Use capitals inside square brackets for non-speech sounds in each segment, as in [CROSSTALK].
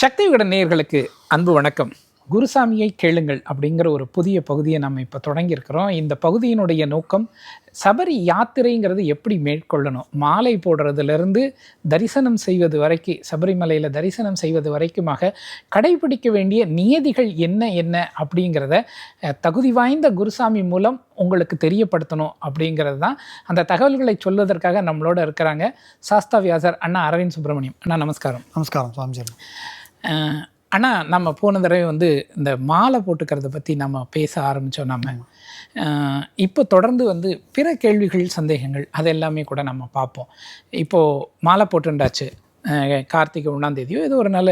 சக்தி விகடன் நேயர்களுக்கு அன்பு வணக்கம். குருசாமியை கேளுங்கள் அப்படிங்கிற ஒரு புதிய பகுதியை நம்ம இப்போ தொடங்கியிருக்கிறோம். இந்த பகுதியினுடைய நோக்கம் சபரி யாத்திரைங்கிறது எப்படி மேற்கொள்ளணும்? மாலை போடுறதுலேருந்து தரிசனம் செய்வது வரைக்கும் சபரிமலையில் தரிசனம் செய்வது வரைக்குமாக கடைபிடிக்க வேண்டிய நியதிகள் என்ன என்ன அப்படிங்கிறத தகுதி வாய்ந்த குருசாமி மூலம் உங்களுக்கு தெரியப்படுத்தணும் அப்படிங்கிறது தான் அந்த தகவல்களை சொல்வதற்காக நம்மளோட இருக்கிறாங்க சாஸ்தா வியாசர் அண்ணா அரவிந்த் சுப்பிரமணியம். அண்ணா நமஸ்காரம். நமஸ்காரம் சுவாமிஜி அண்ணா நம்ம போன தடவை வந்து இந்த மாலை போட்டுக்கிறத பற்றி நம்ம பேச ஆரம்பித்தோம் நம்ம. இப்போ தொடர்ந்து வந்து பிற கேள்விகள் சந்தேகங்கள் அது எல்லாமே கூட நம்ம பார்ப்போம். இப்போது மாலை போட்டுண்டாச்சு. கார்த்திகை ஒன்றாம் தேதியோ ஏதோ ஒரு நல்ல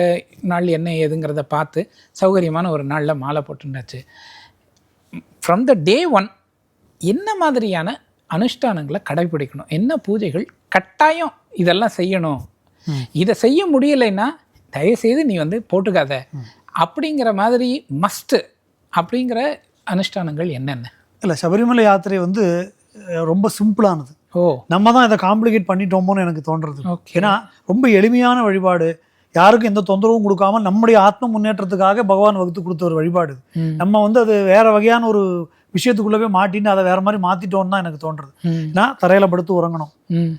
நாள் என்ன ஏதுங்கிறத பார்த்து சௌகரியமான ஒரு நாளில் மாலை போட்டுண்டாச்சு. ஃப்ரம் த டே ஒன் என்ன மாதிரியான அனுஷ்டானங்களை கடைபிடிக்கணும்? என்ன பூஜைகள் கட்டாயம் இதெல்லாம் செய்யணும்? இதை செய்ய முடியலைன்னா தயவுசெய்து நீ வந்து போட்டுக்காத. அப்படிங்கிற மாதிரி மஸ்ட்டு அப்படிங்கிற அனுஷ்டானங்கள் என்னென்ன? இல்லை சபரிமலை யாத்திரை வந்து ரொம்ப சிம்பிளானது. ஓ. நம்ம தான் இதை காம்ப்ளிகேட் பண்ணிட்டோமோன்னு எனக்கு தோன்றது. ஏன்னா ரொம்ப எளிமையான வழிபாடு. யாருக்கும் எந்த தொந்தரவும் கொடுக்காம நம்முடைய ஆத்ம முன்னேற்றத்துக்காக பகவான் வகுத்து கொடுத்த ஒரு வழிபாடு. நம்ம வந்து அது வேற வகையான ஒரு விஷயத்துக்குள்ளவே மாட்டின்னு அதை வேற மாதிரி மாத்திட்டோம்னு தான் எனக்கு தோன்றது. ஏன்னா தரையில படுத்து உறங்கணும்.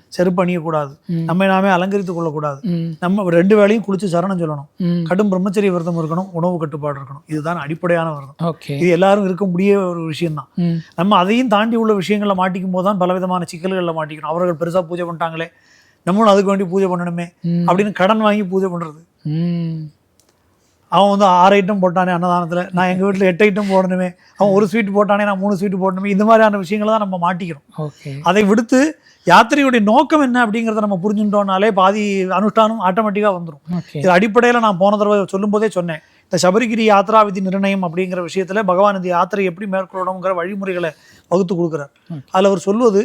செருப்பு அணியக்கூடாது. நம்மை நாமே அலங்கரித்து கொள்ளக்கூடாது. நம்ம ரெண்டு வேளையும் குளிச்சு சரணம் சொல்லணும். கடும் பிரம்மச்சரிய விரதம் இருக்கணும் உணவு கட்டுப்பாடு இருக்கணும். இதுதான் அடிப்படையான விரதம். இது எல்லாரும் இருக்க முடிய ஒரு விஷயம்தான். ம். நம்ம அதையும் தாண்டி உள்ள விஷயங்களை மாட்டிக்கும் போது தான் பலவிதமான சிக்கல்களில் மாட்டிக்கணும். அவர்கள் பெருசாக பூஜை பண்ணிட்டாங்களே நம்மளும் அதுக்கு வேண்டி பூஜை பண்ணணுமே. அப்படின்னு கடன் வாங்கி பூஜை பண்ணுறது ம். அவன் வந்து ஆறு ஐட்டம் போட்டானே அன்னதானத்தில். நான் எங்கள் வீட்டில் எட்டு ஐட்டம் போடணுமே. அவன் ஒரு ஸ்வீட் போட்டானே நான் மூணு ஸ்வீட் போடணுமே. இந்த மாதிரியான விஷயங்களை தான் நம்ம மாட்டிக்கிறோம். அதை விடுத்து யாத்திரையுடைய நோக்கம் என்ன அப்படிங்கிறத நம்ம புரிஞ்சுட்டோம்னாலே பாதி அனுஷ்டானம் ஆட்டோமேட்டிக்காக வந்துடும் இது அடிப்படையில் நான் போன தடவை சொல்லும்போதே சொன்னேன். இந்த சபரிகிரி யாத்ரா விதி நிர்ணயம் அப்படிங்கிற விஷயத்துல பகவான் இந்த யாத்திரை எப்படி மேற்கொள்ளணுங்கிற வழிமுறைகளை வகுத்து கொடுக்குறார். அதில் அவர் சொல்வது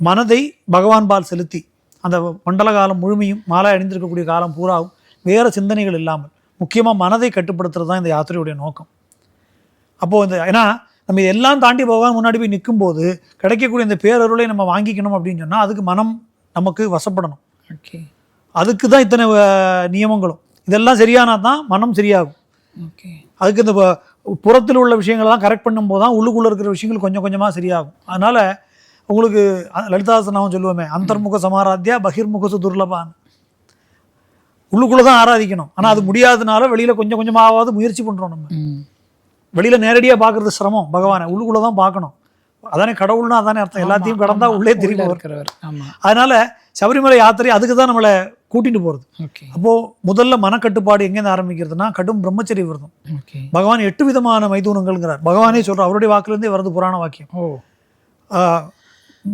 மனதை பகவான் பால் செலுத்தி அந்த மண்டல காலம் முழுமையும் மாலை அணிந்திருக்கக்கூடிய காலம் பூராவும் வேற சிந்தனைகள் இல்லாமல் முக்கியமாக மனதை கட்டுப்படுத்துறது தான் இந்த யாத்திரையுடைய நோக்கம். அப்போது இந்த ஏன்னா நம்ம இதெல்லாம் தாண்டி பகவான் முன்னாடி போய் நிற்கும்போது கிடைக்கக்கூடிய இந்த பேரருளை நம்ம வாங்கிக்கணும் அப்படின்னு சொன்னால் அதுக்கு மனம் நமக்கு வசப்படணும். ஓகே அதுக்கு தான் இத்தனை நியமங்களும். இதெல்லாம் சரியானா தான் மனம் சரியாகும். ஓகே அதுக்கு இந்த புறத்தில் உள்ள விஷயங்களெல்லாம் கரெக்ட் பண்ணும்போது தான் உள்ளுக்குள்ளே இருக்கிற விஷயங்கள் கொஞ்சம் கொஞ்சமாக சரியாகும். அதனால் உங்களுக்கு லலிதாசனாவும் சொல்லுவோமே அந்தர்முக சமாராத்தியா பகிர்முகசு துர்லபான் உள்ளுக்குள்ளே தான் ஆராதிக்கணும். ஆனால் அது முடியாதனால வெளியில் கொஞ்சம் கொஞ்சமாவது முயற்சி பண்ணுறோம் நம்ம. வெளியில் நேரடியாக பார்க்குறது சிரமம் பகவானை. உள்ளுக்குள்ளே தான் பார்க்கணும். அதானே கடவுள்னா அதானே அர்த்தம். எல்லாத்தையும் கடந்தா உள்ளே திரும்பி இருக்கிறவர். அதனால சபரிமலை யாத்திரை அதுக்கு தான் நம்மளை கூட்டிட்டு போகிறது ஓகே. அப்போது முதல்ல மனக்கட்டுப்பாடு எங்கேருந்து ஆரம்பிக்கிறதுனா கடும் பிரம்மச்சரிய விரதம். பகவான் எட்டு விதமான மைதூனங்கள்ங்கிறார். பகவானே சொல்றார் அவருடைய வாக்குலேருந்தே வருது புராண வாக்கியம். ஓ.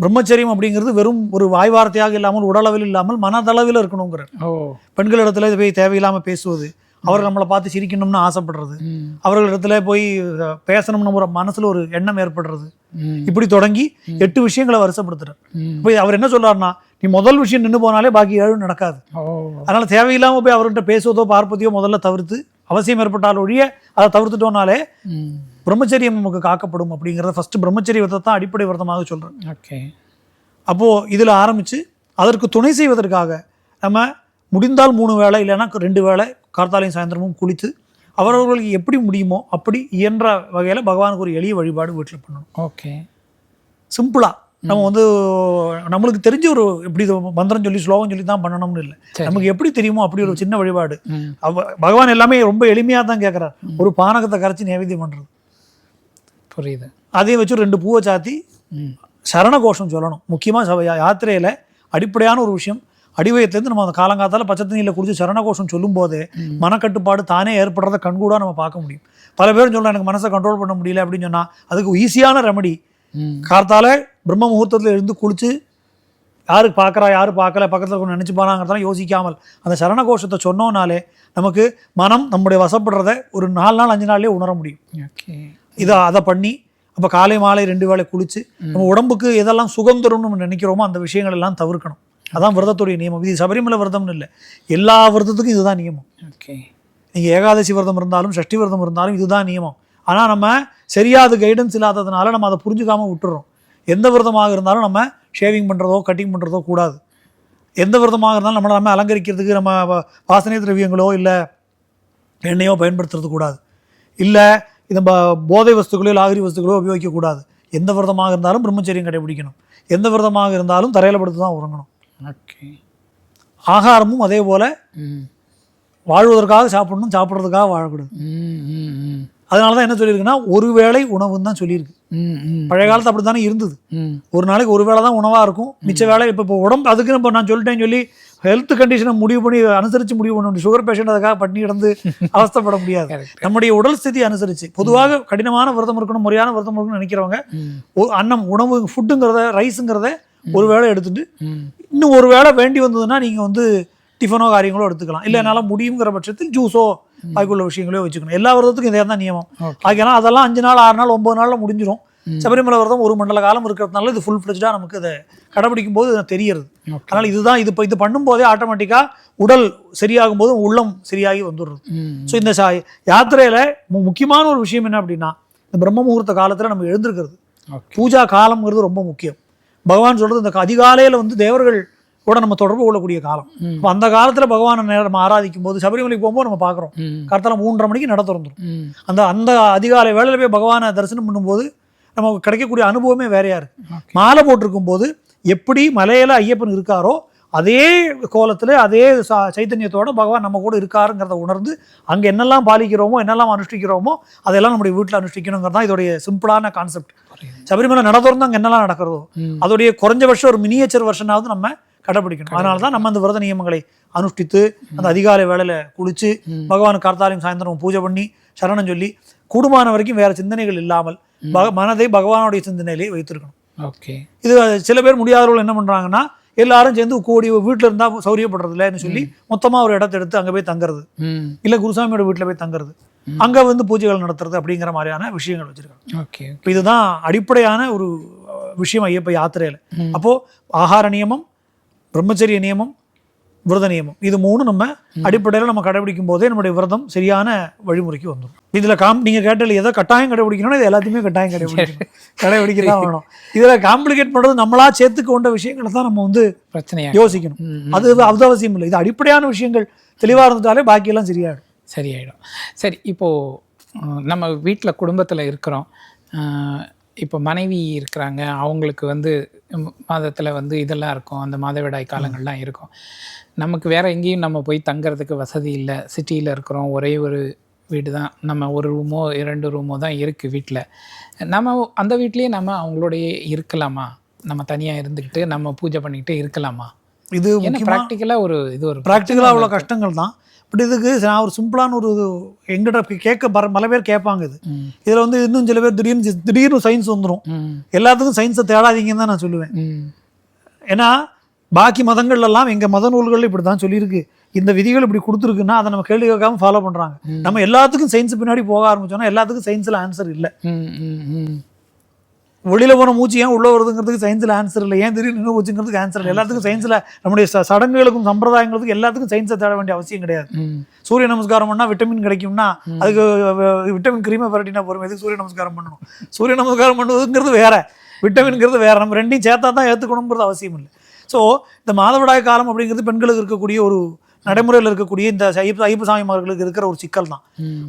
பிரம்மச்சரியம் அப்படிங்கிறது வெறும் ஒரு வாய் வார்த்தையாக இல்லாமல் உடலளவில் இல்லாமல் மனதளவில் இருக்கணுங்கிறார். ஓ. பெண்களிடத்துல இது போய் தேவையில்லாமல் பேசுவது அவர்கள் நம்மளை பார்த்து சிரிக்கணும்னு ஆசைப்படுறது அவர்களிடத்துல போய் பேசணும்னு ஒரு மனசுல ஒரு எண்ணம் ஏற்படுறது. இப்படி தொடங்கி எட்டு விஷயங்களை வருஷப்படுத்துறார். இப்போ அவர் என்ன சொல்றாருன்னா நீ முதல் விஷயம் நின்று போனாலே பாக்கி ஏழு நடக்காது. அதனால தேவையில்லாம போய் அவர்கிட்ட பேசுவதோ பார்ப்பதையோ முதல்ல தவிர்த்து அவசியம் ஏற்பட்டால் ஒழிய அதை தவிர்த்துட்டோம்னாலே பிரம்மச்சரியம் நமக்கு காக்கப்படும் அப்படிங்கிறத ஃபர்ஸ்ட் பிரம்மச்சரிய விரதத்தை தான் அடிப்படை விரதமாக சொல்றேன். ஓகே. அப்போ இதுல ஆரம்பிச்சு அதற்கு துணை செய்வதற்காக நம்ம முடிந்தால் மூணு வேளை இல்லைன்னா ரெண்டு வேளை கார்த்தாலையும் சாயந்தரமும் குளித்து அவரவர்களுக்கு எப்படி முடியுமோ அப்படி இயன்ற வகையில பகவானுக்கு ஒரு எளிய வழிபாடு வீட்டில் பண்ணணும். ஓகே. சிம்பிளா நம்ம வந்து நம்மளுக்கு தெரிஞ்ச ஒரு எப்படி மந்திரம் சொல்லி ஸ்லோகம் சொல்லி தான் பண்ணணும்னு இல்லை. நமக்கு எப்படி தெரியுமோ அப்படி ஒரு சின்ன வழிபாடு. அவ பகவான் எல்லாமே ரொம்ப எளிமையாக தான் கேட்குறார் ஒரு பானகத்தை கரைச்சி நைவேத்தியம் பண்ணுறது புரியுது. அதையும் வச்சு ரெண்டு பூவை சாத்தி சரண கோஷம் சொல்லணும். முக்கியமாக யாத்திரையில் அடிப்படையான ஒரு விஷயம் அடிவயத்துலேருந்து நம்ம அந்த காலங்காத்தால பச்சை தண்ணியில் குடிச்சு சரண கோஷம் சொல்லும்போது மனக்கட்டுப்பாடு தானே ஏற்படுறத கண்கூடா நம்ம பார்க்க முடியும். பல பேரும் சொல்ல எனக்கு மனசை கண்ட்ரோல் பண்ண முடியல அப்படின்னு சொன்னால் அதுக்கு ஈஸியான ரெமடி கார்த்தால பிரம்ம முகூர்த்தத்தில் எழுந்து குளிச்சு யாரு பார்க்குறா யாரு பார்க்கல பக்கத்தில் இருக்கணும் நினச்சி போனாங்கிறதெல்லாம் யோசிக்காமல் அந்த சரண கோஷத்தை சொன்னோனாலே நமக்கு மனம் நம்முடைய வசப்படுறத ஒரு நாலு நாள் அஞ்சு நாள்லயே உணர முடியும். ஓகே. இதை அதை பண்ணி அப்போ காலை மாலை ரெண்டு வேளை குளிச்சு நம்ம உடம்புக்கு எதெல்லாம் சுகம் தரும்னு நம்ம நினைக்கிறோமோ அந்த விஷயங்கள் எல்லாம் தவிர்க்கணும். அதான் விரதத்துடைய நியமம். இது சபரிமலை விரதம்னு இல்லை. எல்லா விரதத்துக்கும் இதுதான் நியமம். ஓகே. நீங்கள் ஏகாதசி விரதம் இருந்தாலும் சஷ்டி விரதம் இருந்தாலும் இதுதான் நியமம். ஆனால் நம்ம சரியாது கைடன்ஸ் இல்லாததுனால நம்ம அதை புரிஞ்சுக்காம விட்டுறோம். எந்த விரதமாக இருந்தாலும் நம்ம ஷேவிங் பண்ணுறதோ கட்டிங் பண்ணுறதோ கூடாது. எந்த விரதமாக இருந்தாலும் நம்மளை நம்ம அலங்கரிக்கிறதுக்கு நம்ம வாசனை திரவியங்களோ இல்லை எண்ணெயோ பயன்படுத்துறது கூடாது. இல்லை இந்த ப- போதை வஸ்துக்களோ லாகிரி வஸ்துக்களோ உபயோகிக்கக்கூடாது. எந்த விரதமாக இருந்தாலும் பிரம்மச்சரியம் கடைபிடிக்கணும். எந்த விரதமாக இருந்தாலும் தரையில படுத்து தான் உறங்கணும். ஓகே ஆகாரமும் அதே போல் வாழ்வதற்காக சாப்பிடணும் சாப்பிட்றதுக்காக வாழக்கூடாது. அதனால தான் என்ன சொல்லியிருக்குன்னா ஒரு வேளை உணவுன்னு தான் சொல்லியிருக்கு. பழைய காலத்து அப்படி தானே இருந்தது ஒரு நாளைக்கு ஒரு வேளை தான் உணவாக இருக்கும். மிச்ச வேலை இப்போ இப்போ உடம்பு அதுக்கு இப்போ நான் சொல்லிட்டேன்னு சொல்லி ஹெல்த் கண்டிஷனை முடிவு பண்ணி அனுசரித்து முடிவு பண்ண முடியும் சுகர் பேஷண்ட் அதுக்காக பண்ணி கிடந்து [LAUGHS] அவஸ்தைப்பட முடியாது. நம்முடைய உடல் ஸ்திதி அனுசரித்து பொதுவாக கடினமான விரதம் இருக்கணும் முறையான விரதம் இருக்கணும்னு நினைக்கிறவங்க அன்னம் உணவு ஃபுட்டுங்கிறத ரைஸுங்கிறத ஒரு வேளை எடுத்துட்டு இன்னும் ஒரு வேளை வேண்டி வந்ததுன்னா நீங்கள் வந்து டிஃபனோ காரியங்களோ எடுத்துக்கலாம். இல்லை என்னால் முடியுங்கிற பட்சத்தில் ஜூஸோ அதுக்குள்ள விஷயங்களோ வச்சுக்கணும். எல்லா விரதத்துக்கும் இதே தான் நியமம். ஓகே ஆகையால அதெல்லாம் அஞ்சு நாள் ஆறு நாள் ஒன்பது நாளில் முடிஞ்சிடும் சபரிமலை விரதம் ஒரு மண்டல காலம் இருக்கிறதுனால இது ஃபுல் ஃப்ளெஜ்டாக நமக்கு அதை கடைபிடிக்கும் போது இது தெரியுது அதனால் இதுதான் இது இப்போ இது பண்ணும்போதே ஆட்டோமேட்டிக்காக உடல் சரியாகும் போது உள்ளம் சரியாகி வந்துடுறது. ஸோ இந்த சா யாத்திரையில் முக்கியமான ஒரு விஷயம் என்ன அப்படின்னா இந்த பிரம்ம முகூர்த்த காலத்தில் நம்ம எழுந்திருக்கிறது. பூஜா காலம்ங்கிறது ரொம்ப முக்கியம். பகவான் சொல்றது இந்த அதிகாலையில் வந்து தேவர்கள் கூட நம்ம தொடர்பு கொள்ளக்கூடிய காலம். ம். அப்போ அந்த காலத்தில் பகவானை நம்ம ஆராதிக்கும் போது சபரிமலைக்கு போகும்போது நம்ம பார்க்குறோம். கரெக்டாக மூன்றரை மணிக்கு நட திறந்துரும் ம். அந்த அந்த அதிகாலை வேளையில போய் பகவானை தரிசனம் பண்ணும்போது நமக்கு கிடைக்கக்கூடிய அனுபவமே வேறையா இருக்கு Okay. மாலை போட்டிருக்கும் போது எப்படி மலையில ஐயப்பன் இருக்காரோ அதே கோலத்துல அதே சா- சைத்தன்யத்தோட பகவான் நம்ம கூட இருக்காருங்கிறத உணர்ந்து அங்க என்னெல்லாம் பாலிக்கிறோமோ என்னெல்லாம் அனுஷ்டிக்கிறோமோ அதெல்லாம் நம்முடைய வீட்டில் அனுஷ்டிக்கணுங்கிறது தான் இதோடைய சிம்பிளான கான்செப்ட். சபரிமலை நட திறந்து அங்க என்னெல்லாம் நடக்கிறதோ அதோடைய குறைஞ்சபட்சம் ஒரு மினியேச்சர் வருஷனாவது நம்ம கடைபிடிக்கணும். அதனால தான் நம்ம அந்த விரத நியமங்களை அனுஷ்டித்து அந்த அதிகாலை வேளையில குளிச்சு ம். பகவான் கார்த்தாலையும் சாயந்தரம் பூஜை பண்ணி சரணம் சொல்லி கூடுமான வரைக்கும் வேற சிந்தனைகள் இல்லாமல் மனதை பகவானுடைய சிந்தனையிலே வைத்திருக்கணும். ஓகே. இது சில பேர் முடியாதவர்கள் என்ன பண்றாங்கன்னா எல்லாரும் சேர்ந்து கூடி வீட்டில் இருந்தா சௌரியப்படுறது இல்லைன்னு சொல்லி மொத்தமா ஒரு இடத்த எடுத்து அங்க போய் தங்குறது. இல்ல குருசாமியோட வீட்டுல போய் தங்குறது. அங்க வந்து பூஜைகள் நடத்துறது அப்படிங்கிற மாதிரியான விஷயங்கள் வச்சிருக்காங்க. ஓகே இப்போ இதுதான் அடிப்படையான ஒரு விஷயம் ஐயப்ப யாத்திரையில. அப்போ ஆகார நியமம் பிரம்மச்சரிய நியமம் விரத நியமம். இது மூணு நம்ம அடிப்படையில் நம்ம கடைபிடிக்கும் போதே நம்முடைய விரதம் சரியான வழிமுறைக்கு வந்துடும் இதுல காம் நீங்க கேட்டல எதை கட்டாயம் கடைபிடிக்கணும் இது எல்லாத்தையுமே கட்டாயம் கடைபிடிக்கணும். [LAUGHS] கடைபிடிக்க தான் வேணும் இதுல காம்ப்ளிகேட் பண்றது நம்மளா சேர்த்து கொண்ட விஷயங்களை தான் நம்ம வந்து பிரச்சனையா யோசிக்கணும். அது அது அவசியம் இல்லை. இது அடிப்படையான விஷயங்கள் தெளிவா இருந்துட்டாலே பாக்கியெல்லாம் சரியாயிடும். சரியாயிடும். சரி இப்போது நம்ம வீட்டில் குடும்பத்தில் இருக்கிறோம். இப்போ மனைவி இருக்கிறாங்க அவங்களுக்கு வந்து மாதத்தில் வந்து இதெல்லாம் இருக்கும். அந்த மாதவிடாய் காலங்கள்லாம் இருக்கும். நமக்கு வேற எங்கேயும் நம்ம போய் தங்குறதுக்கு வசதி இல்லை. சிட்டியில் இருக்கிறோம் ஒரே ஒரு வீடு தான் நம்ம ஒரு ரூமோ இரண்டு ரூமோ தான் இருக்குது வீட்டில் நம்ம அந்த வீட்லேயே நம்ம அவங்களோடயே இருக்கலாமா? நம்ம தனியாக இருந்துக்கிட்டு நம்ம பூஜை பண்ணிக்கிட்டு இருக்கலாமா? இது ப்ராக்டிக்கலாக ஒரு இது ஒரு ப்ராக்டிக்கலாக அவ்வளோ கஷ்டங்கள் தான். பட் இதுக்கு நான் ஒரு சிம்பிளான ஒரு எங்கிட்ட கேட்க பர பல பேர் கேட்பாங்க இது. இதில் வந்து இன்னும் சில பேர் திடீர்னு திடீர்னு சயின்ஸ் வந்துடும் எல்லாத்துக்கும் சயின்ஸை தேடாதீங்கன்னு தான் நான் சொல்லுவேன். ஏன்னா பாக்கி மதங்கள்ல எல்லாம் எங்க மத நூல்கள் இப்படி தான் சொல்லியிருக்கு. இந்த விதிகள் இப்படி கொடுத்துருக்குன்னா அதை நம்ம கேள்வி கேட்காம ஃபாலோ பண்றாங்க. நம்ம எல்லாத்துக்கும் சயின்ஸ் பின்னாடி போக ஆரம்பிச்சோம்னா எல்லாத்துக்கும் சயின்ஸ்ல ஆன்சர் இல்லை. வெளியில போன மூச்சு ஏன் உள்ள வருதுங்கிறதுக்கு சயின்ஸ்ல ஆன்சர் இல்லை. ஏன் திடீர்னு நின்று போச்சுங்கிறதுக்கு ஆன்சர் இல்லை. எல்லாத்துக்கும் சயின்ஸ்ல நம்முடைய சடங்குகளுக்கும் சம்பிரதாயங்களுக்கும் எல்லாத்துக்கும் சயின்ஸை தேட வேண்டிய அவசியம் கிடையாது. சூரிய நமஸ்காரம் பண்ணா விட்டமின் கிடைக்கும்னா அதுக்கு விட்டமின் கிரீமை பரட்டினா போறோம் எதுக்கு சூரிய நமஸ்காரம் பண்ணணும்? சூரிய நமஸ்காரம் பண்ணுவதுங்கிறது வேற. விட்டமின்ங்கிறது வேற. நம்ம ரெண்டையும் சேர்த்தா தான் ஏற்றுக்கணுங்கிறது அவசியம் இல்லை. ஸோ இந்த மாதவிடாய் காலம் அப்படிங்கிறது பெண்களுக்கு இருக்கக்கூடிய ஒரு நடைமுறையில் இருக்கக்கூடிய இந்த ஐயப்ப ஐயப்ப சாமிமார்களுக்கு இருக்கிற ஒரு சிக்கல் தான்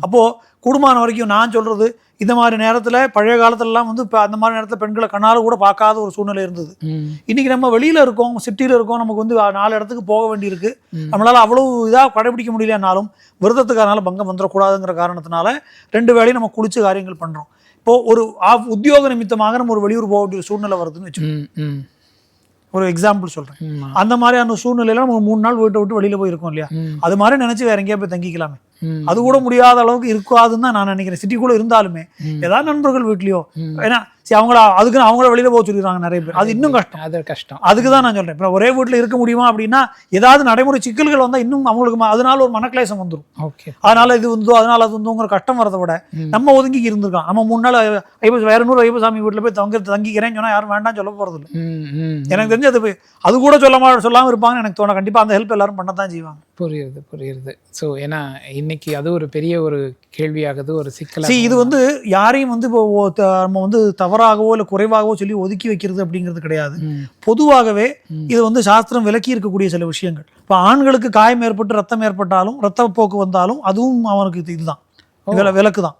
அப்போது கூடுமான வரைக்கும் நான் சொல்றது இந்த மாதிரி நேரத்தில் பழைய காலத்துலலாம் வந்து இப்போ அந்த மாதிரி நேரத்தில் பெண்களை கண்ணால் கூட பார்க்காத ஒரு சூழ்நிலை இருந்தது. ம். இன்னைக்கு நம்ம வெளியில இருக்கோம் சிட்டியில் இருக்கோம் நமக்கு வந்து நாலு இடத்துக்கு போக வேண்டியிருக்கு. நம்மளால அவ்வளவு இதாக கடைபிடிக்க முடியலனாலும் விரதத்துக்கு அதனால பங்கம் வந்துடக்கூடாதுங்கிற காரணத்தினால ரெண்டு வேளையும் நம்ம குளிச்சு காரியங்கள் பண்றோம். இப்போ ஒரு உத்தியோக நிமித்தமாக நம்ம ஒரு வெளியூர் போக வேண்டிய சூழ்நிலை வருதுன்னு வச்சு ம் ம். ஒரு எக்ஸாம்பிள் சொல்றேன். அந்த மாதிரியான சூழ்நிலையில நம்ம மூணு நாள் வீட்டை விட்டு வெளியில போயிருக்கோம் இல்லையா? அது மாதிரி நினைச்சு வேற எங்கேயா போய் தங்கிக்கலாமே. அது கூட முடியாத அளவுக்கு இருக்காதுன்னு தான் நான் நினைக்கிறேன். சிட்டிக்குள்ள இருந்தாலுமே. ஏதாவது நண்பர்கள் வீட்லயோ. ஏன்னா சரி அவங்கள அதுக்கு அவங்கள வெளியில போக சொல்லிடுறாங்க நிறைய பேர். அது இன்னும் கஷ்டம். அது கஷ்டம். அதுக்கு தான் நான் சொல்றேன். இப்போ ஒரே வீட்டில் இருக்க முடியுமா அப்படின்னா ஏதாவது நடைமுறை சிக்கல்கள் வந்தால் இன்னும் அவங்களுக்கு அதனால ஒரு மனக்லேசம் வந்துடும் ஓகே. அதனால இது வந்தோ அதனால அது வந்தோங்கிற கஷ்டம் வரதை விட. நம்ம ஒதுங்கி இருந்திருக்கலாம். நம்ம மூணு நாள் ஐப்ப வேற நூறு ஐப்பசாமி வீட்டில் போய் தங்க தங்கிக்கிறேன்னு சொன்னா யாரும் வேண்டாம் சொல்ல போறது இல்லை. எனக்கு தெரிஞ்சு அது போய் அது கூட சொல்லாம சொல்லாம இருப்பாங்கன்னு எனக்கு தோணும். கண்டிப்பா அந்த ஹெல்ப் எல்லாரும் பண்ணத்தான் செய்வாங்க. புரியுது புரியுது. ஸோ ஏன்னா இன்னைக்கு அது ஒரு பெரிய ஒரு கேள்வியாகுது ஒரு சிக்கலா இது வந்து யாரையும் வந்து இப்போ நம்ம வந்து தவறு தவறாகவோ இல்லை குறைவாகவோ சொல்லி ஒதுக்கி வைக்கிறது அப்படிங்கிறது கிடையாது. பொதுவாகவே இது வந்து சாஸ்திரம் விலக்கி இருக்கக்கூடிய சில விஷயங்கள். இப்போ ஆண்களுக்கு காயம் ஏற்பட்டு ரத்தம் ஏற்பட்டாலும் ரத்த போக்கு வந்தாலும் அதுவும் அவனுக்கு இது- இதுதான். வில விலக்கு தான்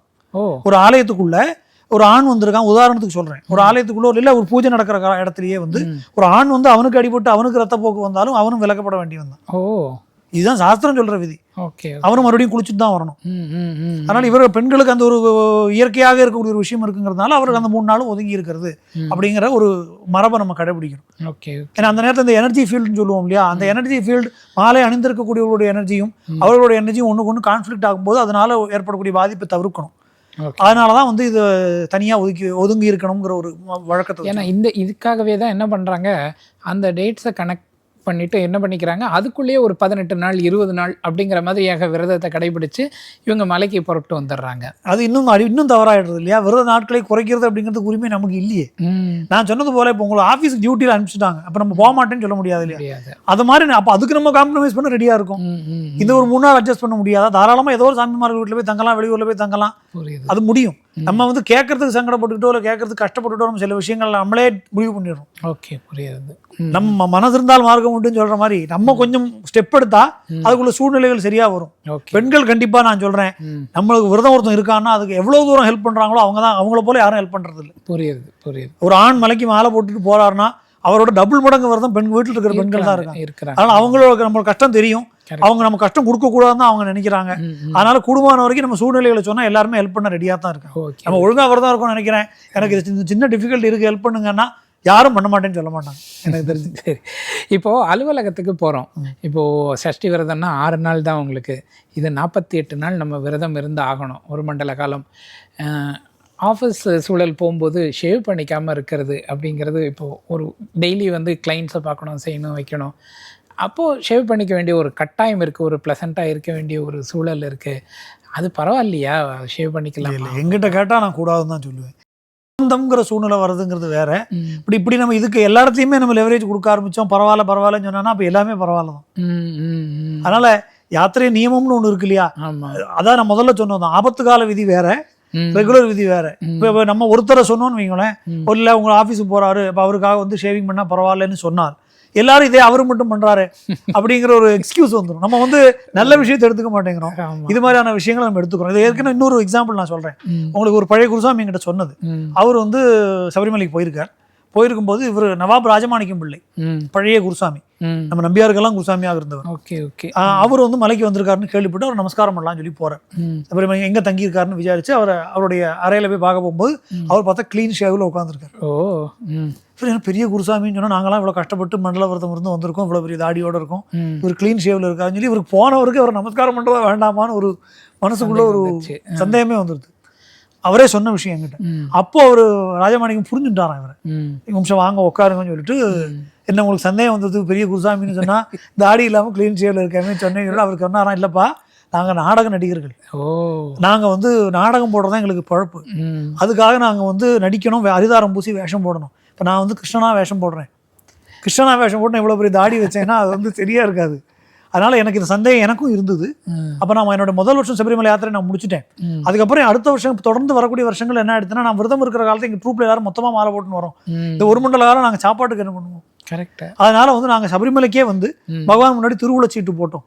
ஒரு ஆலயத்துக்குள்ள ஒரு ஆண் வந்திருக்கான் உதாரணத்துக்கு சொல்றேன். ஒரு ஆலயத்துக்குள்ள இல்ல ஒரு பூஜை நடக்கிற இடத்துலயே வந்து. ஒரு ஆண் வந்து அவனுக்கு அடிபட்டு அவனுக்கு ரத்த போக்கு வந்தாலும் அவனும் விலக்கப்பட வேண்டியவன் தான் ஓ. இதுதான் சாஸ்திரம் சொல்ற விதி. ஓகே அவனும் மறுபடியும் குளிச்சுட்டு தான் வரணும். அதனால இவர் பெண்களுக்கு அந்த ஒரு இயற்கையாக இருக்கக்கூடிய ஒரு விஷயம் இருக்குங்கிறதுனால அவருக்கு அந்த மூணு நாளும் ஒதுங்கி இருக்கிறது. அப்படிங்கிற ஒரு மரபை நம்ம கடைபிடிக்கணும். ஓகே ஏன்னா அந்த நேரத்தில் இந்த எனர்ஜி ஃபீல்டுன்னு சொல்லுவோம் இல்லையா? அந்த எனர்ஜி ஃபீல்டு மாலை அணிந்திருக்கக்கூடியவர்களுடைய எனர்ஜியும் அவர்களுடைய எனர்ஜியும் ஒண்ணுக்கு ஒன்று கான்ஃப்ளிக்ட் ஆகும்போது அதனால ஏற்படக்கூடிய பாதிப்பை தவிர்க்கணும். அதனால தான் வந்து இது தனியா ஒதுக்கி ஒதுங்கி இருக்கணுங்கிற ஒரு வழக்கத்தை ஏன்னா இந்த இதுக்காகவே தான் என்ன பண்ணுறாங்க அந்த டேட்ஸை கனெக்ட் பண்ணிட்டு என்ன பண்ணிக்கிறாங்க? அதுக்குள்ளேயே ஒரு பதினெட்டு நாள் இருபது நாள் அப்படிங்கிற மாதிரியாக விரதத்தை கடைபிடிச்சு இவங்க மலைக்கு புறப்பட்டு வந்துடுறாங்க. அது இன்னும் இன்னும் தவறாயிடுறது இல்லையா? விரத நாட்களை குறைக்கிறது அப்படிங்கிறது உரிமை நமக்கு இல்லையே. நான் சொன்னது போல இப்போ உங்களை ஆஃபீஸ் டியூட்டியில் அனுப்பிச்சிட்டாங்க. அப்போ நம்ம போக மாட்டேன்னு சொல்ல முடியாது இல்லையா? அது மாதிரி அப்போ அதுக்கு நம்ம காம்ப்ரமைஸ் பண்ண ரெடியாக இருக்கும். இந்த ஒரு மூணு நாள் அட்ஜஸ்ட் பண்ண முடியாதா? தாராளமாக ஏதோ ஒரு சாமிமார்கள் வீட்டில் போய் தங்கலாம் வெளியூரில் போய் தங்கலாம். அது முடியும். நம்ம வந்து கேட்கறதுக்கு சங்கடப்பட்டுக்கிட்டோ இல்லை கேட்கறதுக்கு கஷ்டப்பட்டுட்டோ நம்ம சில விஷயங்கள் நம்மளே முடிவு பண்ணிடுறோம். ஓகே புரியுது. நம்ம மனது இருந்தால் மார்க்கம் உண்டுன்னு சொல்ற மாதிரி நம்ம கொஞ்சம் ஸ்டெப் எடுத்தா அதுக்குள்ள சூழ்நிலைகள் சரியா வரும். பெண்கள் கண்டிப்பா நான் சொல்றேன். நம்மளுக்கு விரதம் ஒருத்தன் இருக்கான்னா அதுக்கு எவ்வளவு தூரம் ஹெல்ப் பண்றாங்களோ அவங்க தான் அவங்கள போல யாரும் ஹெல்ப் பண்றது இல்லை. புரியுது புரியுது. ஒரு ஆண் மலைக்கு மாலை போட்டுட்டு போறாருன்னா அவரோட டபுள் மடங்கு விரதம் பெண் வீட்டில் இருக்கிற பெண்கள் தான் இருக்காங்க. அதனால அவங்களுக்கு நம்ம கஷ்டம் தெரியும். அவங்க நம்ம கஷ்டம் கொடுக்க கூடாதுன்னு அவங்க நினைக்கிறாங்க. அதனால கூடுமான வரைக்கும் நம்ம சூழ்நிலைகளை சொன்னா எல்லாருமே ஹெல்ப் பண்ண ரெடியா தான் இருக்காங்க. நம்ம ஒழுங்கா விரதம் இருக்கோம்னு நினைக்கிறேன். எனக்கு இது சின்ன- சின்ன டிஃபிகல்ட் இருக்கு. ஹெல்ப் பண்ணுங்கன்னா யாரும் பண்ண மாட்டேன்னு சொல்ல மாட்டாங்க. எனக்கு தெரிஞ்சு. சரி. இப்போ அலுவலகத்துக்கு போகிறோம் இப்போ சஷ்டி விரதம்னா ஆறு நாள் தான் உங்களுக்கு. இது நாற்பத்தி எட்டு நாள் நம்ம விரதம் இருந்து ஆகணும். ஒரு மண்டல காலம். ஆஃபீஸ் சூழல் போகும்போது ஷேவ் பண்ணிக்காமல் இருக்கிறது அப்படிங்கிறது இப்போது ஒரு டெய்லி வந்து கிளைண்ட்ஸை பார்க்கணும் செய்யணும் வைக்கணும். அப்போது ஷேவ் பண்ணிக்க வேண்டிய ஒரு கட்டாயம் இருக்குது ஒரு ப்ளசண்ட்டாக இருக்க வேண்டிய ஒரு சூழல் இருக்குது அது பரவாயில்லையா? ஷேவ் பண்ணிக்கலாம்? இல்லை. எங்கிட்ட கேட்டா நான் கூடாதுன்னு தான் சொல்லுவேன். சொந்தம்ங்கிற சூழ்நிலை வருதுங்கிறது வேற. இப்படி இப்படி நம்ம இதுக்கு எல்லா இடத்துலையுமே நம்ம லெவரேஜ் கொடுக்க ஆரம்பிச்சோம். பரவாயில்ல பரவாயில்லன்னு சொன்னா அப்போ எல்லாமே பரவாயில்ல தான் அதனால யாத்திரை நியமம்னு ஒன்று இருக்கு இல்லையா? அதான் நான் முதல்ல சொன்னது ஆபத்து கால விதி வேற ரெகுலர் விதி வேற. இப்போ நம்ம ஒருத்தரை சொன்னோம்னு வைங்களேன். ஒரு இல்லை உங்க ஆஃபீஸுக்கு போறாரு இப்போ அவருக்காக வந்து ஷேவிங் பண்ணா பரவாயில்லன்னு சொன்னார். எல்லாரும் இதே அவர் மட்டும் பண்றாரு [LAUGHS] அப்படிங்கிற ஒரு எக்ஸ்கியூஸ் வந்துடும் நம்ம வந்து நல்ல விஷயத்தை எடுத்துக்க மாட்டேங்கிறோம். இது மாதிரியான விஷயங்களை நம்ம எடுத்துக்கிறோம். இது ஏற்கனவே இன்னொரு எக்ஸாம்பிள் நான் சொல்றேன். உங்களுக்கு ஒரு பழைய குருசாமி என்கிட்ட சொன்னது. அவர் வந்து சபரிமலைக்கு போயிருக்கார். போயிருக்கும்போது இவர் நவாப் ராஜமாணிக்கம் பிள்ளை பழைய குருசாமி. நம்ம நம்பியாருக்கெல்லாம் குருசாமியாக இருந்தவர். Okay okay. அவர் வந்து மலைக்கு வந்திருக்காருன்னு கேள்விப்பட்டு அவர் நமஸ்காரம் பண்ணலாம்னு சொல்லி போறார். ம். சபரிமலை எங்க தங்கியிருக்காருன்னு விசாரிச்சு அவரை அவருடைய அறையில போய் பார்க்க போகும்போது அவர் பார்த்தா க்ளீன் ஷேவில் உட்காந்துருக்காரு ஓ இவர் என்ன பெரிய குருசாமின்னு சொன்னா நாங்களாம் இவ்வளவு கஷ்டப்பட்டு மண்டல விரதம் இருந்து வந்திருக்கோம் இவ்வளவு பெரிய தாடியோட இருக்கோம். இவர் க்ளீன் ஷேவ்ல இருக்காருன்னு சொல்லி இவருக்கு போனவருக்கு அவர் நமஸ்காரம் பண்றதா வேண்டாமான்னு ஒரு மனசுக்குள்ள ஒரு. சந்தேகமே வந்துருது. அவரே சொன்ன விஷயம் என்கிட்ட. அப்போ அவர் ராஜமாணிக்கம் புரிஞ்சுட்டாராம் இவரை. நிமிஷம் வாங்க உட்காருங்கன்னு சொல்லிட்டு என்ன உங்களுக்கு சந்தேகம் வந்தது பெரிய குருசாமின்னு சொன்னா [LAUGHS] தாடி இல்லாம க்ளீன் ஷேவ்ல இருக்காமே சொன்னீங்க அவருக்கு சொன்னாராம் இல்லப்பா நாங்க நாடக நடிகர்கள். ஓ. நாங்க வந்து நாடகம் போடுறதா எங்களுக்கு பழப்பு. அதுக்காக நாங்க வந்து நடிக்கணும் அரிதாரம் பூசி வேஷம் போடணும். இப்போ நான் வந்து கிருஷ்ணனா வேஷம் போடுறேன். கிருஷ்ணனா வேஷம் போட்டு இவ்வளோ பெரிய தாடி வச்சேன்னா அது வந்து சரியா இருக்காது. அதனால எனக்கு இந்த சந்தேகம் எனக்கும் இருந்தது. அப்போ நான் என்னோட முதல் வருஷம் சபரிமலை யாத்திரை நான் முடிச்சிட்டேன். அதுக்கப்புறம் அடுத்த வருஷம் தொடர்ந்து வரக்கூடிய வருஷங்கள் என்ன ஆயிடுச்சுன்னா நான் விரதம் இருக்கிற காலத்துல எங்க ட்ரூப்ல எல்லாரும் மொத்தமா மாலை போட்டுன்னு வரோம். இந்த ஒரு மண்டல காலம் நாங்க சாப்பாட்டுக்கு என்ன பண்ணுவோம்? கரெக்டா அதனால வந்து நாங்க சபரிமலைக்கே வந்து. பகவான் முன்னாடி திருவுள சீட்டு போட்டோம்.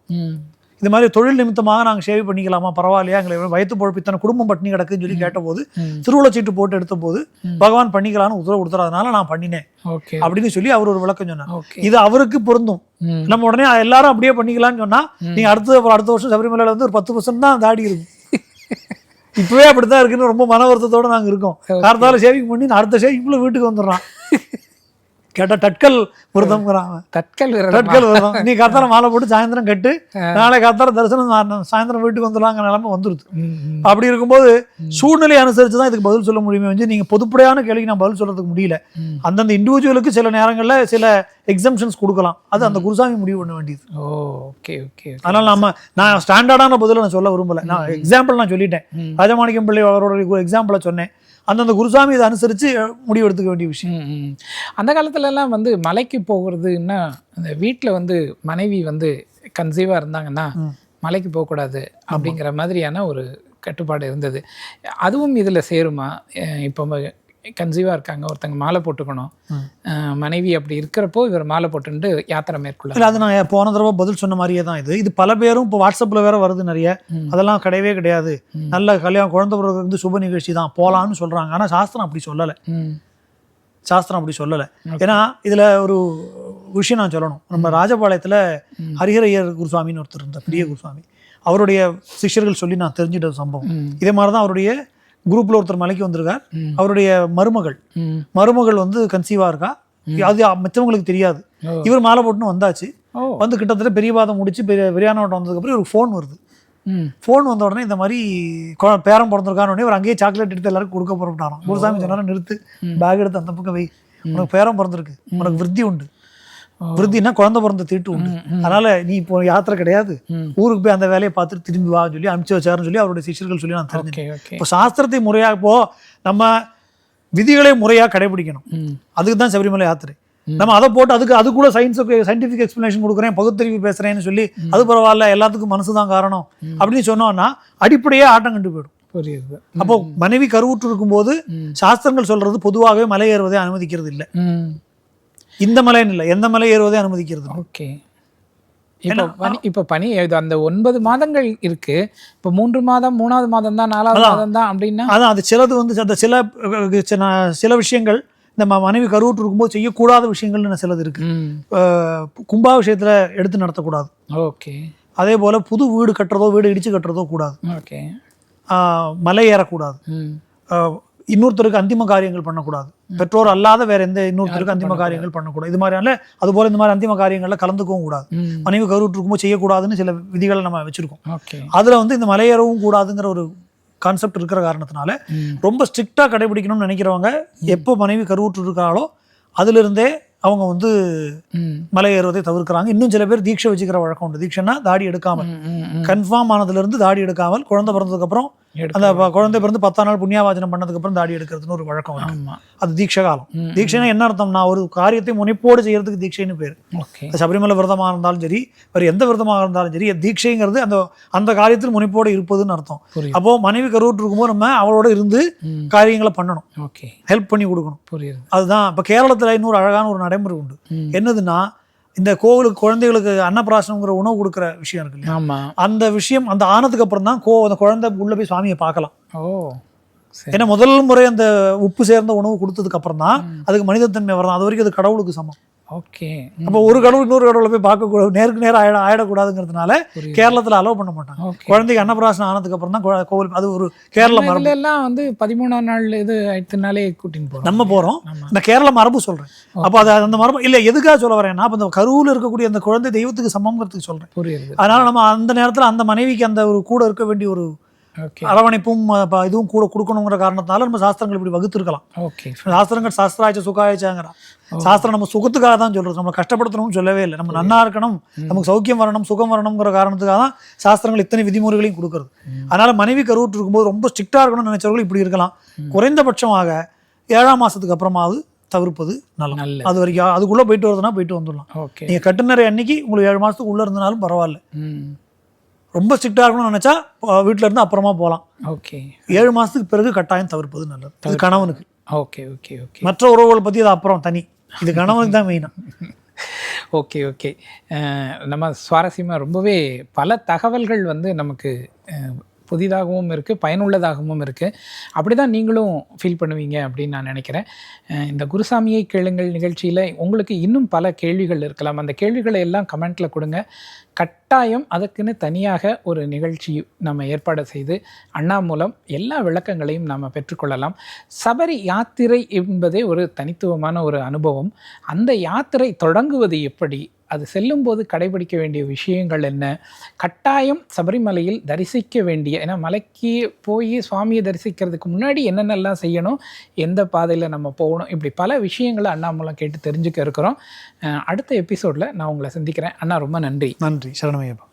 இது மாதிரி தொழில் நிமித்தமாக நாங்க சேவை பண்ணிக்கலாமா பரவாயில்லையா எங்களை வயிற்று பொழப்பு இத்தனை குடும்பம் பட்டினி கிடக்குன்னு சொல்லி கேட்டபோது ம். திருவுள சீட்டு போட்டு எடுத்த போது. பகவான் பண்ணிக்கலாம்னு உத்தரவு கொடுத்தாரு அதனால நான் பண்ணினேன் அப்படின்னு சொல்லி அவர் ஒரு விளக்கம் சொன்னார். இது அவருக்கு பொருந்தும். நம்ம உடனே எல்லாரும் அப்படியே பண்ணிக்கலாம்னு சொன்னா நீங்க அடுத்த அடுத்த வருஷம் சபரிமலையில வந்து ஒரு பத்து பர்சன்ட் தான் தாடி இருக்கும். இப்பவே அப்படித்தான் இருக்குன்னு ரொம்ப மன வருத்தத்தோட நாங்க இருக்கோம். கார்த்தால ஷேவிங் பண்ணி அடுத்த ஷேவிங்குள்ள வீட்டுக்கு வந்துடுறான். கேட்டா டட்கல் விரதம்ங்கிறான். தட்கல் விரதம்? டட்கல் விரதம். நீ காத்தால [LAUGHS] மாலை போட்டு சாயந்தரம் கட்டு நாளை காத்தால தரிசனம் சாயந்தரம் வீட்டுக்கு வந்துடலாங்கிற நிலைமை ம் அப்படி இருக்கும்போது சூழ்நிலை அனுசரிச்சு தான் இதுக்கு பதில் சொல்ல முடியுமே வந்து நீங்க பொதுப்படையான கேள்விக்கு நான் பதில் சொல்றதுக்கு முடியல. அந்தந்த இண்டிவிஜுவலுக்கு சில நேரங்கள்ல சில எக்ஸம்ஷன்ஸ் கொடுக்கலாம். அது அந்த குருசாமி முடிவு பண்ண வேண்டியது. ஓகே ஓகே அதனால நம்ம நான் ஸ்டாண்டர்டான பதில நான் சொல்ல விரும்பல. நான் எக்ஸாம்பிள் நான் சொல்லிட்டேன். ராஜமாணிக்கம் பிள்ளை அவரோட எக்ஸாம்பிளை சொன்னேன். அந்தந்த குருசாமி இதை அனுசரிச்சு முடிவு எடுத்துக்க வேண்டிய விஷயம். அந்த காலத்துலலாம் வந்து மலைக்கு போகிறதுன்னா அந்த வீட்டில் வந்து மனைவி வந்து கன்சீவாக இருந்தாங்கன்னா. மலைக்கு போகக்கூடாது அப்படிங்கிற மாதிரியான ஒரு கட்டுப்பாடு இருந்தது அதுவும் இதில் சேருமா இப்போ கன்சீவாக இருக்காங்க. ஒருத்தங்க மாலை போட்டுக்கணும். மனைவி அப்படி இருக்கிறப்போ இவர் மாலை போட்டுட்டு யாத்திரை மேற்கொள்ள இல்லை அது நான் போன தடவை பதில் சொன்ன மாதிரியே தான் இது. இது பல பேரும் இப்போ வாட்ஸ்அப்பில் வேற வருது நிறைய. அதெல்லாம் கிடையவே கிடையாது. நல்ல கல்யாணம் குழந்தை பிறகு சுப நிகழ்ச்சி தான். போகலான்னு சொல்கிறாங்க ஆனால் சாஸ்திரம் அப்படி சொல்லலை. சாஸ்திரம் அப்படி சொல்லலை. ஏன்னா இதில் ஒரு விஷயம் நான் சொல்லணும். நம்ம ராஜபாளையத்தில். ஹரிஹரையர் குருசாமின்னு ஒருத்தர் இருந்தார் பெரிய குருசாமி அவருடைய சிஷ்யர்கள் சொல்லி நான் தெரிஞ்சிட்ட சம்பவம். இதே மாதிரி தான் அவருடைய குரூப்பில் ஒருத்தர் மலைக்கு வந்திருக்கார். அவருடைய மருமகள். மருமகள் வந்து கன்சீவாக இருக்கா? அது மிச்சவங்களுக்கு தெரியாது. இவர் மாலை போட்டுன்னு வந்தாச்சு. வந்து கிட்டத்தட்ட பெரிய பாதம் முடிச்சு பெரிய பெரியானவட்டம் வந்ததுக்கப்புறம் இவருக்கு ஃபோன் வருது. ஃபோன் வந்த உடனே இந்த மாதிரி குழ- பேரன் பிறந்திருக்கான உடனே அவர் அங்கேயே சாக்லேட் எடுத்து எல்லாருக்கும் கொடுக்க போறோம்ட்டாராம் குருசாமி சொன்னாலும் நிறுத்து. பேக் எடுத்து அந்த பக்கம் வை. உனக்கு பேரன் பிறந்திருக்கு. உனக்கு விருத்தி உண்டு. விருத்தினா குழந்தை பிறந்த தீட்டு உண்டு. அதனால நீ இப்போ யாத்திரை கிடையாது. ஊருக்கு போய் அந்த வேலையை பார்த்துட்டு திரும்பி வான்னு சொல்லி அனுப்பிச்சு வச்சாருன்னு சொல்லி அவருடைய சிஷ்யர்கள் சொல்லி நான் ஓகே இப்போ சாஸ்திரத்தை முறையாக இப்போ நம்ம விதிகளை முறையாக கடைபிடிக்கணும். அதுக்கு தான் சபரிமலை யாத்திரை. நம்ம அதை போட்டு அதுக்கு அது கூட சயின்ஸுக்கு சயின்டிஃபிக் எக்ஸ்பிளனேஷன் கொடுக்குறேன் பகுத்தறிவு பேசுறேன்னு சொல்லி அது பரவாயில்ல எல்லாத்துக்கும் மனசு தான் காரணம் அப்படின்னு சொன்னோம்னா அடிப்படையே ஆட்டம் கண்டு போயிடும். புரியுது. அப்போ மனைவி கருவுற்று இருக்கும்போது. சாஸ்திரங்கள் சொல்றது பொதுவாகவே மலை ஏறுவதை அனுமதிக்கிறது இல்லை இந்த மலைன்னு இல்லை. எந்த மலை ஏறுவதை அனுமதிக்கிறது. ஓகே. இப்போ பனி இப்போ பனி இது அந்த ஒன்பது மாதங்கள் இருக்கு. இப்போ மூன்று மாதம் மூணாவது மாதம் தான் நாலாவது. மாதம் தான் அப்படின்னா? அதான் அது சிலது வந்து அந்த சில சில- விஷயங்கள் இந்த ம- மனைவி கருவுற்று இருக்கும்போது செய்யக்கூடாத விஷயங்கள்னு சிலது இருக்கு. கும்பாபிஷேகத்துல எடுத்து நடத்தக்கூடாது. ஓகே. அதே போல புது வீடு கட்டுறதோ வீடு இடிச்சு கட்டுறதோ கூடாது. ஓகே. மலை ஏறக்கூடாது. இன்னொருத்தருக்கு அந்திம காரியங்கள் பண்ணக்கூடாது. பெற்றோர் அல்லாத வேற எந்த இன்னொருத்தருக்கு அந்திம காரியங்கள் பண்ணக்கூடாது. இது மாதிரியான அதுபோல இந்த மாதிரி அந்திம காரியங்கள்ல கலந்துக்கவும் கூடாது. மனைவி கருவுற்று இருக்கும்போது செய்யக்கூடாதுன்னு சில விதிகளை நம்ம வச்சிருக்கோம். அதுல வந்து இந்த மலையேறவும் கூடாதுங்கிற ஒரு கான்செப்ட் இருக்கிற காரணத்தினால ரொம்ப ஸ்ட்ரிக்டா கடைபிடிக்கணும்னு நினைக்கிறவங்க எப்போ மனைவி கருவுற்று இருக்காங்களோ அதுல இருந்தே அவங்க வந்து ம். மலை ஏறுவதை தவிர்க்கிறாங்க. இன்னும் சில பேர் தீட்சை வச்சுக்கிற வழக்கம் உண்டு. தீட்சைன்னா தாடி எடுக்காமல். கன்ஃபார்ம் ஆனதுல இருந்து தாடி எடுக்காமல் குழந்தை பிறந்ததுக்கு அப்புறம் அந்த குழந்தை பிறந்து பத்தாம் நாள் புண்ணியாவாச்சனம் பண்ணதுக்கு அப்புறம் தாடி எடுக்கிறதுன்னு ஒரு வழக்கம் அது தீட்சை காலம். தீட்சைனா என்ன அர்த்தம்னா ஒரு காரியத்தை முனைப்போடு செய்யறதுக்கு தீட்சைன்னு பேர். சபரிமலை விரதமாக இருந்தாலும் சரி வேறு எந்த விரதமாக இருந்தாலும் சரி தீட்சைங்கிறது அந்த அந்த காரியத்தில் முனைப்போடு இருப்பதுன்னு அர்த்தம். அப்போ மனைவி கருவுற்று இருக்கும்போது நம்ம அவளோட இருந்து காரியங்களை பண்ணணும். ஓகே. ஹெல்ப் பண்ணி கொடுக்கணும். புரியுது. அதுதான். இப்போ கேரளத்தில் இன்னொரு அழகான ஒரு நடைமுறை உண்டு. என்னதுன்னா இந்த கோவிலுக்கு குழந்தைகளுக்கு அன்னப்பிராசனங்கிற உணவு கொடுக்குற விஷயம் இருக்கு இல்லையா? ஆமா. அந்த விஷயம் அந்த ஆனதுக்கு அப்புறம் தான் கோ அந்த குழந்தை உள்ள போய் சுவாமியை பார்க்கலாம். ஓ ஏன்னா முதல் முறை அந்த உப்பு சேர்ந்த உணவு கொடுத்ததுக்கு அப்புறம் தான் அதுக்கு மனிதத்தன்மை வரணும் அது வரைக்கும் அது கடவுளுக்கு சமம். ஓகே. அப்போ ஒரு கடவுள் இன்னொரு கடவுளை போய் பார்க்கக்கூடாது. நேருக்கு நேரம் ஆயிட ஆயிடக்கூடாதுங்கிறதுனால கேரளத்தில் அலோவ் பண்ண மாட்டாங்க. குழந்தைக்கு அன்னப்பிராசனம் ஆனதுக்கு அப்புறம் தான் கோவில் அது ஒரு கேரள மரபு. எல்லாம் வந்து பதிமூணாம் நாள் இது அடுத்தனாலே கூட்டின்னு போறோம். நம்ம போறோம். ஆமா. இந்த கேரள மரபு சொல்றேன். அப்போ அது அந்த மரபு இல்ல எதுக்காக சொல்ல வரேன்னா அப்போ அந்த கருவில் இருக்கக்கூடிய அந்த குழந்தை தெய்வத்துக்கு சமம்ங்கிறதுக்கு சொல்றேன். புரியுது. அதனால நம்ம அந்த நேரத்துல அந்த மனைவிக்கு அந்த ஒரு கூட இருக்க வேண்டிய ஒரு அரவணைப்பும் இதுவும் கூட கொடுக்கணுங்கிற காரணத்தினால நம்ம சாஸ்திரங்கள் இப்படி வகுத்திருக்கலாம். ஓகே. சாஸ்திரங்கள் சாஸ்திராய்ச்ச சுகாய்ச்சாங்கிறான் சாஸ்திரம் நம்ம சுகத்துக்காக தான் சொல்றது. நம்ம கஷ்டப்படுத்தணும்னு சொல்லவே இல்லை. நம்ம நன்னா இருக்கணும். நமக்கு சௌக்கியம் வரணும் சுகம் வரணுங்கிற காரணத்துக்காக தான் சாஸ்திரங்கள் இத்தனை விதிமுறைகளையும் கொடுக்குறது. அதனால மனைவி கருவுற்று இருக்கும்போது ரொம்ப ஸ்ட்ரிக்டா இருக்கணும்னு நினைச்சவர்கள் இப்படி இருக்கலாம். குறைந்தபட்சமாக ஏழாம் மாசத்துக்கு அப்புறமாவது தவிர்ப்பது நல்லது. நல்ல அது வரைக்கும் அதுக்குள்ள போயிட்டு வருதுன்னா போயிட்டு வந்துடலாம். ஓகே. நீங்க கட்டுநரை அன்னைக்கு உங்களுக்கு ஏழு மாசத்துக்கு உள்ள இருந்தாலும் பரவாயில்ல. ரொம்ப ஸ்ட்ரிக்டா இருக்கணும்னு நினைச்சா வீட்ல இருந்து அப்புறமா போகலாம் ஓகே. ஏழு மாசத்துக்கு பிறகு கட்டாயம் தவிர்ப்பது நல்லது. கணவனுக்கு. Okay okay okay. மற்ற உறவுகளை பத்தி அது அப்புறம் தனி. இது கணவனுக்கு தான் [LAUGHS] மெயினா ஓகே. ஓகே நம்ம சுவாரஸ்யமாக ரொம்பவே பல தகவல்கள் வந்து நமக்கு புதிதாகவும் இருக்குது பயனுள்ளதாகவும் இருக்குது அப்படி தான் நீங்களும் ஃபீல் பண்ணுவீங்க அப்படின்னு நான் நினைக்கிறேன். இந்த குருசாமியை கேளுங்கள் நிகழ்ச்சியில். உங்களுக்கு இன்னும் பல கேள்விகள் இருக்கலாம். அந்த கேள்விகளை எல்லாம் கமெண்ட்டில் கொடுங்க. கட்டாயம் அதுக்குன்னு தனியாக ஒரு நிகழ்ச்சி நம்ம ஏற்பாடு செய்து அண்ணா மூலம் எல்லா விளக்கங்களையும் நாம் பெற்றுக்கொள்ளலாம். சபரி யாத்திரை என்பதே ஒரு தனித்துவமான ஒரு அனுபவம். அந்த யாத்திரை தொடங்குவது எப்படி? அது செல்லும்போது கடைபிடிக்க வேண்டிய விஷயங்கள் என்ன? கட்டாயம் சபரிமலையில் தரிசிக்க வேண்டிய ஏன்னா மலைக்கு போய் சுவாமியை தரிசிக்கிறதுக்கு முன்னாடி என்னென்னலாம் செய்யணும் எந்த பாதையில் நம்ம போகணும் இப்படி பல விஷயங்களை அண்ணா மூலம் கேட்டு தெரிஞ்சுக்க இருக்கிறோம். அடுத்த எபிசோடில் நான் உங்களை சந்திக்கிறேன். அண்ணா ரொம்ப நன்றி. நன்றி. சரணமையப்பா